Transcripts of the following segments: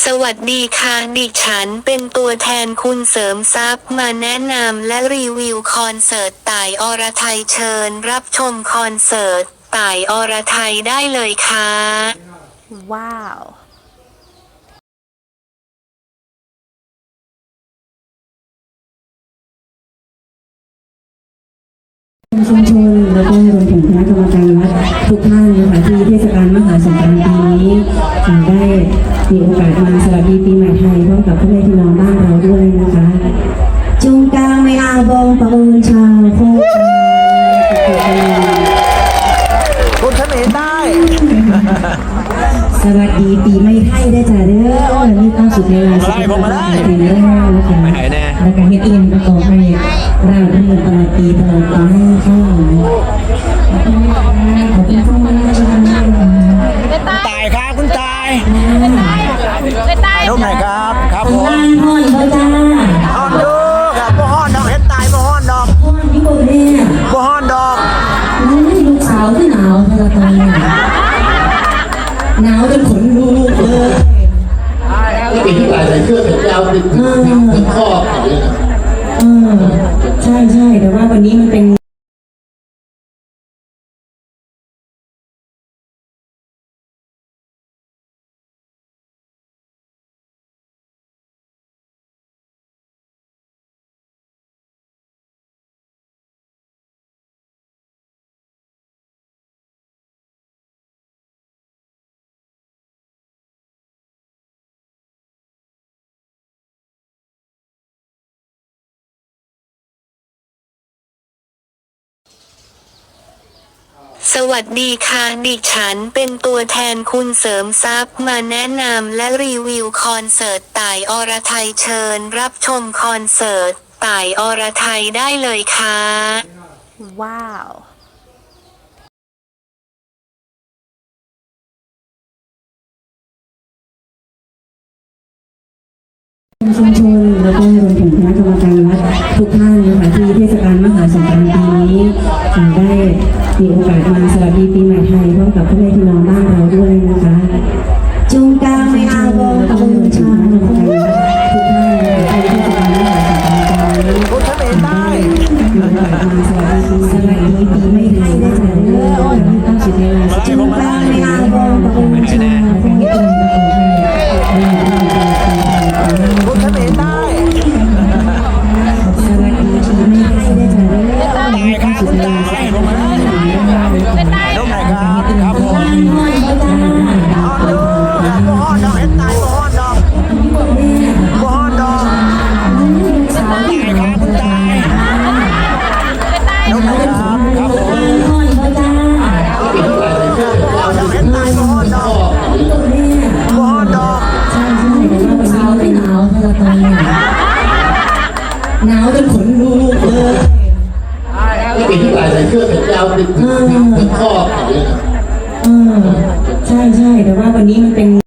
สวัสดีค่ะ ดิฉันเป็นตัวแทนคุณเสริมทรัพย์มาแนะนำและรีวิวคอนเสิร์ตต่ายอรไทยเชิญ รับชมคอนเสิร์ตต่ายอรไทยได้เลยค่ะ ว้าวชุมชนแล้วก็รวมถึงคณะกรรมการวัดทุกท่านนะคะที่เทศกาลมหาสงกรานต์ปีนี้ อ่าได้มีโอกาสมาสวัสดีปีใหม่ไทยพร่วมกับพ่อแม่พี่น้องบ้านเราด้วยนะคะจงกลางไม่อาบองประเอิญชาวโคกคุณเขมรได้ สวัสดีปีใหม่ไทยได้จ้าเด้อมีความสุขในวันสุขภาพปีแรกนะคะไม่หายแน่แล้วก็เฮ็ดเองประกอบให้ราบรื่นตลอดปีตลอดไปค่ะขอบคุณค่ะขอบคุณทุก ไปใต้รูปหน่อยครับ ครับผมบ้านพ่อนเขาจ้าฮอนดูครับบ่ฮอนดอกเฮ็ดตายบ่ฮอนดอกพ่อนพี่โบเนี่ยบ่ฮอนดอกนี่ลูกสาวที่หนาวเธอตอนนี้หนาวจนขนลุกเลยก็ปีที่ตายใส่เสื้อแขนยาวติดถึงถึงข้ออย่างเงี้ยนะเออใช่ใช่แต่ว่าวันนี้มันเป็น สวัสดีค่ะดิฉันเป็นตัวแทนคุณเสริมทรัพย์มาแนะนำและรีวิวคอนเสิร์ตต่ายอรไทยเชิญ รับชมคอนเสิร์ตต่ายอรไทยได้เลยค่ะ ว้าวชุมชนแล้วก็รวมถึงคณะกรรมการวัดทุกท่านนะคะที่เทศกาลมหาสงกรานต์ปีนี้อ่าได้ มีโอกาสมาสวัสดีปีใหม่ไทยร่วมกับพ่อแม่พี่น้องบ้านเราด้วยนะคะจงกลางไม่อาบองประเอิญชาวโคกทุกท่านนะคะที่เทศกาลมหาสงกรานต์ปีนี้ขมรได้มีโอกาสวัสดีสวัสดีปีใหม่ไทยได้จ้าเด้อมีความสุขในวันจงกลางไม่อาบองประเอิญชาวโคกประกอบให้ราบรื่น เสื้อแขนยาวติดถึงถึงข้ออย่างเงี้ยนะ เออใช่ใช่แต่ว่าวันนี้มันเป็น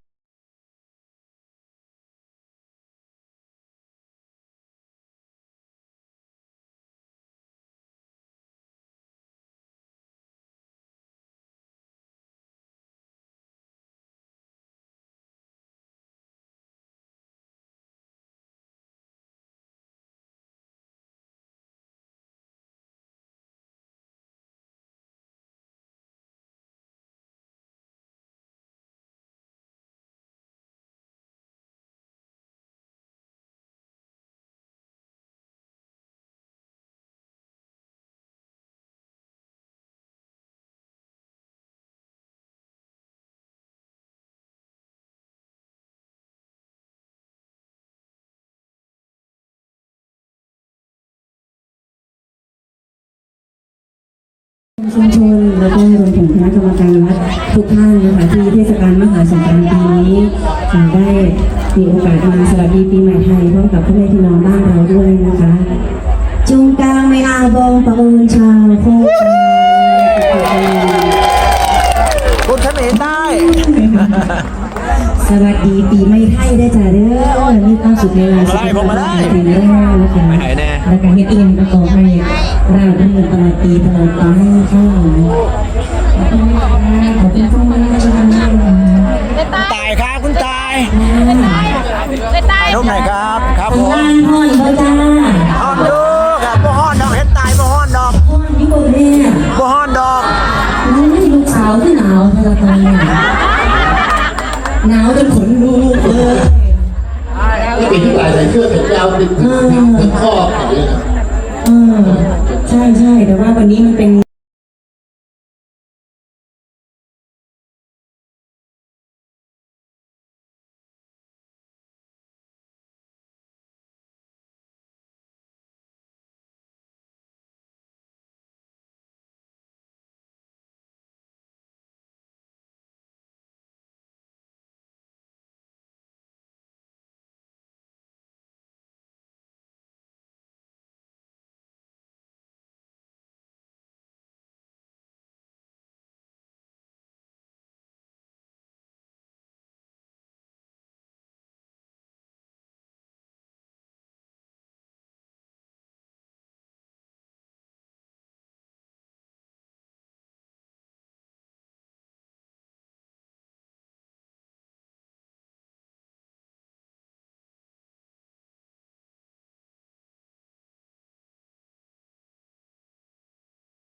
ชุมชนแล้วก็รวมถึงคณะกรรมการวัดทุกท่านนะคะที่เทศกาลมหาสงกรานต์ปีนี้อ่าได้มีโอกาสมาสวัสดีปีใหม่ไทยร่วมกับพ่อแม่พี่น้องบ้านเราด้วยนะคะจงกลางไม่อาบองประเอิญชาวโคกคุณเขมรได้ สวัสดีปีใหม่ สุดเวลาสิบนาทีถึงได้มากนะคะและการที่เอียงประกอบให้ไดดำเนินตลอดปีตลอดไปให้เข้าหาขอบคุณข้อมาลที่ทำได้นะคะตายครับคุณตายถ่ายรูปหน่อยครับครับผมงานพ่อหรือพ่อจ้าฮอนดูครับพ่อฮอนดอกเฮ็นตายพ่อฮอนดอกพ่อฮอนนี่โบเน่พ่อฮอนดอกนั่นไม่ลูกสาวที่หนาวเธอตอนนี้หนาวจนขนลุกเลย ปกติพี่ตายใส่เสื้อแขนยาวติดถึงถึงข้ออย่เงี้ยนะ เออใช่ใช่แต่ว่าวันนี้มันเป็น